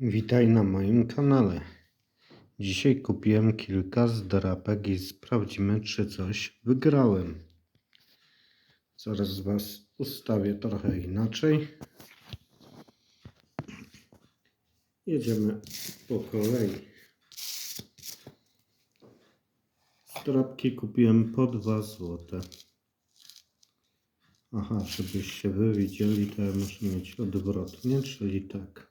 Witaj na moim kanale. Dzisiaj kupiłem kilka zdrapek i sprawdzimy, czy coś wygrałem. Zaraz Was ustawię trochę inaczej. Jedziemy po kolei. Zdrapki kupiłem po 2 złote. Aha, żebyście wy widzieli, to ja muszę mieć odwrotnie, czyli tak.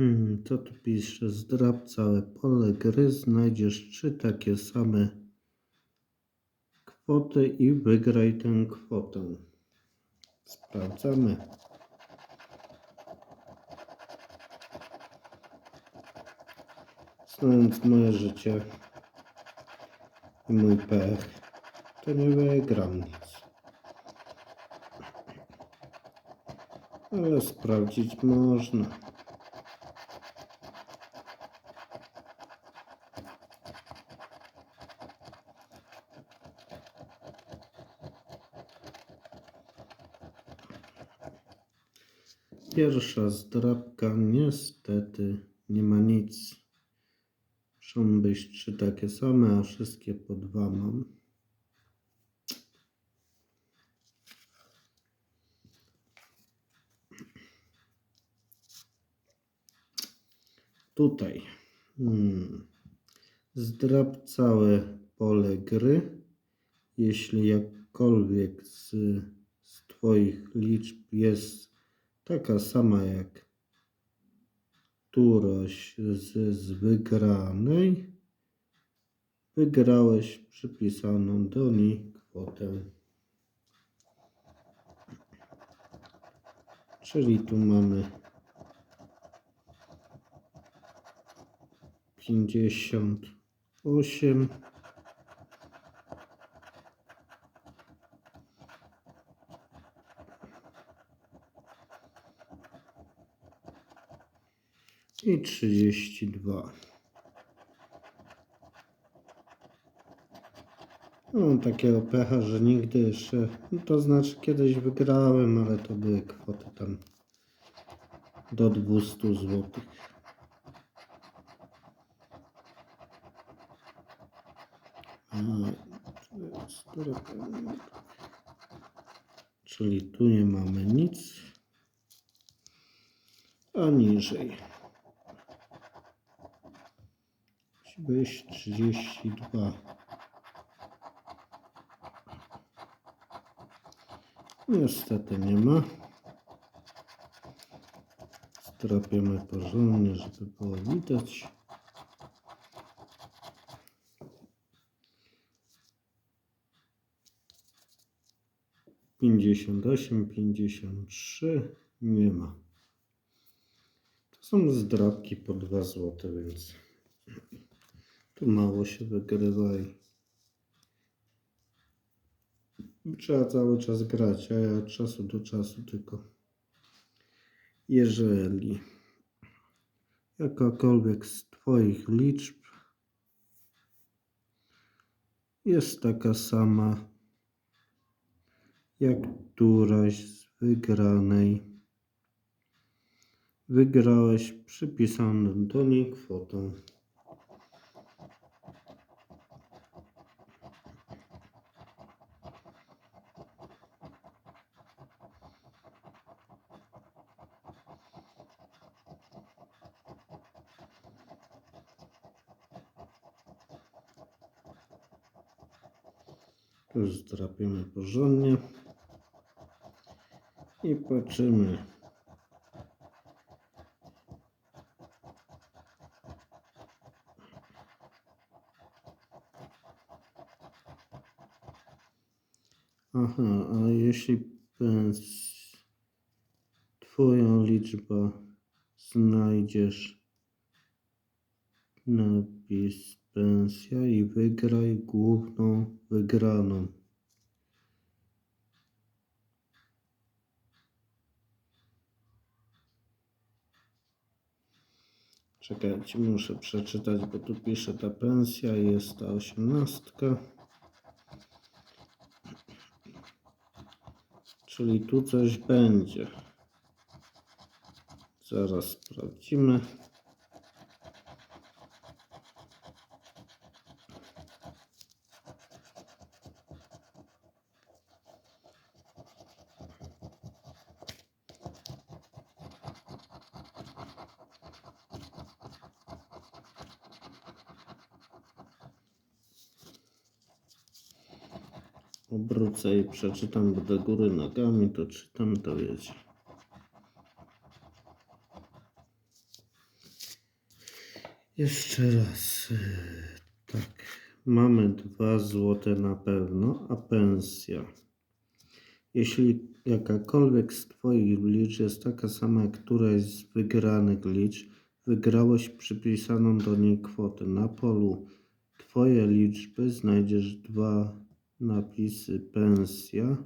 Hmm, co tu pisze? Zdrab całe pole gry, znajdziesz trzy takie same kwoty i wygraj tę kwotę. Sprawdzamy. Znając moje życie i mój pech, to nie wygram nic. Ale sprawdzić można. Pierwsza zdrabka niestety nie ma nic. Muszą być trzy takie same, a wszystkie po dwa mam. Tutaj. Hmm. Zdrab całe pole gry. Jeśli jakkolwiek z, z Twoich liczb jest taka sama jak któraś z, z wygranej, wygrałeś przypisaną do niej kwotę. Czyli tu mamy 58 i 32. No, Mam takiego pecha, że nigdy jeszcze, no to znaczy kiedyś wygrałem, ale to były kwoty tam do 200 zł. Czyli tu nie mamy nic, a niżej. Być 32. Niestety nie ma. Strapiemy porządnie, żeby było widać. Pięćdziesiąt osiem, pięćdziesiąt trzy, nie ma. To są zdrabki po 2 złote, więc tu mało się wygrywa i trzeba cały czas grać, a ja od czasu do czasu tylko jeżeli jakakolwiek z Twoich liczb jest taka sama jak któraś z wygranej, wygrałeś przypisaną do niej kwotę. Tu zdrapiemy porządnie i patrzymy. Aha, a jeśli Twoją liczbę znajdziesz napis pensja i wygraj główną wygraną. Czekajcie, muszę przeczytać, bo tu pisze ta pensja, jest ta osiemnastka. Czyli tu coś będzie. Zaraz sprawdzimy. Obrócę i przeczytam, do góry nogami to czytam, to wiecie. Jeszcze raz. e, Tak. Mamy dwa złote na pewno, a pensja. Jeśli jakakolwiek z Twoich liczb jest taka sama jak któraś z wygranych liczb, wygrałeś przypisaną do niej kwotę. Na polu Twoje liczby znajdziesz dwa napisy pensja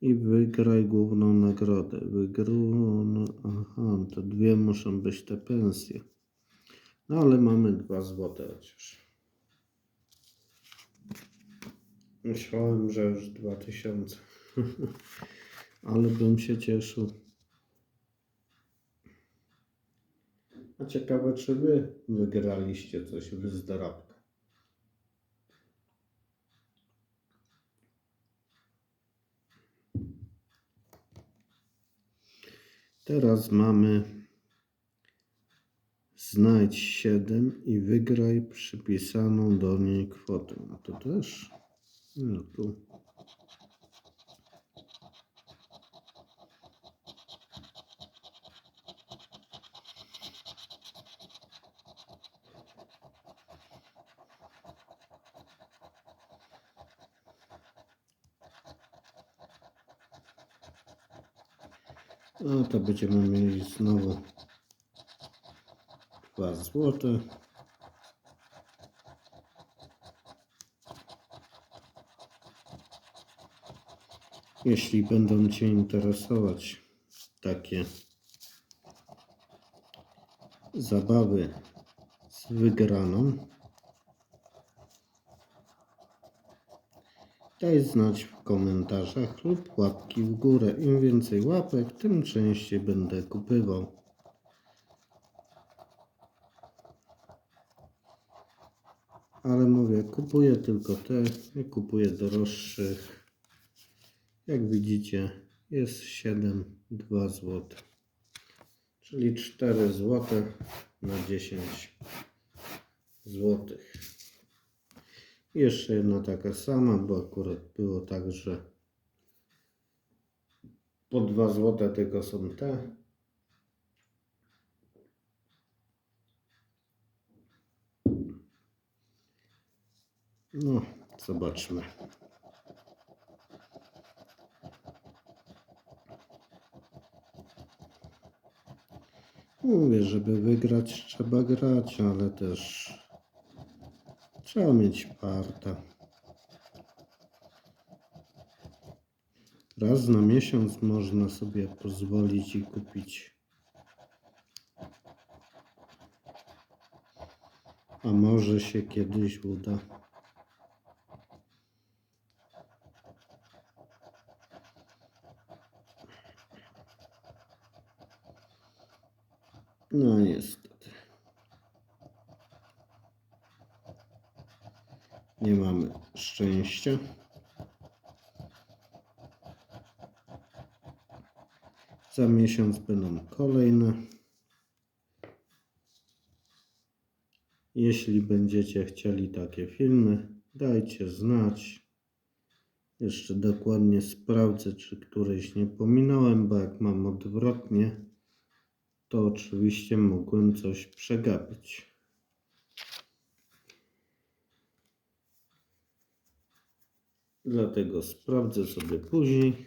i wygraj główną nagrodę. Wygróno, aha, to dwie muszą być te pensje. No ale mamy dwa złote chociaż. Myślałem, że już dwa tysiące. ale bym się cieszył. A ciekawe, czy wy wygraliście coś w zdrabkę. Teraz mamy znajdź 7 i wygraj przypisaną do niej kwotę. No to też. No tu. No to będziemy mieli znowu dwa złote. Jeśli będą Cię interesować takie zabawy z wygraną, daj znać w komentarzach lub łapki w górę. Im więcej łapek, tym częściej będę kupywał. Ale mówię, kupuję tylko te, nie kupuję droższych. Jak widzicie, jest 7, 2 zł. Czyli 4 zł na 10 złotych. Jeszcze jedna taka sama, bo akurat było tak, że po 2 zł tylko są te. No, zobaczmy. Mówię, żeby wygrać trzeba grać, ale też trzeba mieć parta. Raz na miesiąc można sobie pozwolić i kupić. A może się kiedyś uda. No niestety. Nie mamy szczęścia. Za miesiąc będą kolejne. Jeśli będziecie chcieli takie filmy, dajcie znać. Jeszcze dokładnie sprawdzę, czy któryś nie pominąłem, bo jak mam odwrotnie, to oczywiście mogłem coś przegapić. Dlatego sprawdzę sobie później.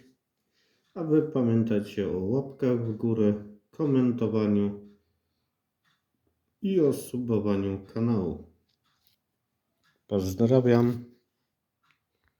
A Wy pamiętajcie o łapkach w górę, komentowaniu i o subowaniu kanału. Pozdrawiam.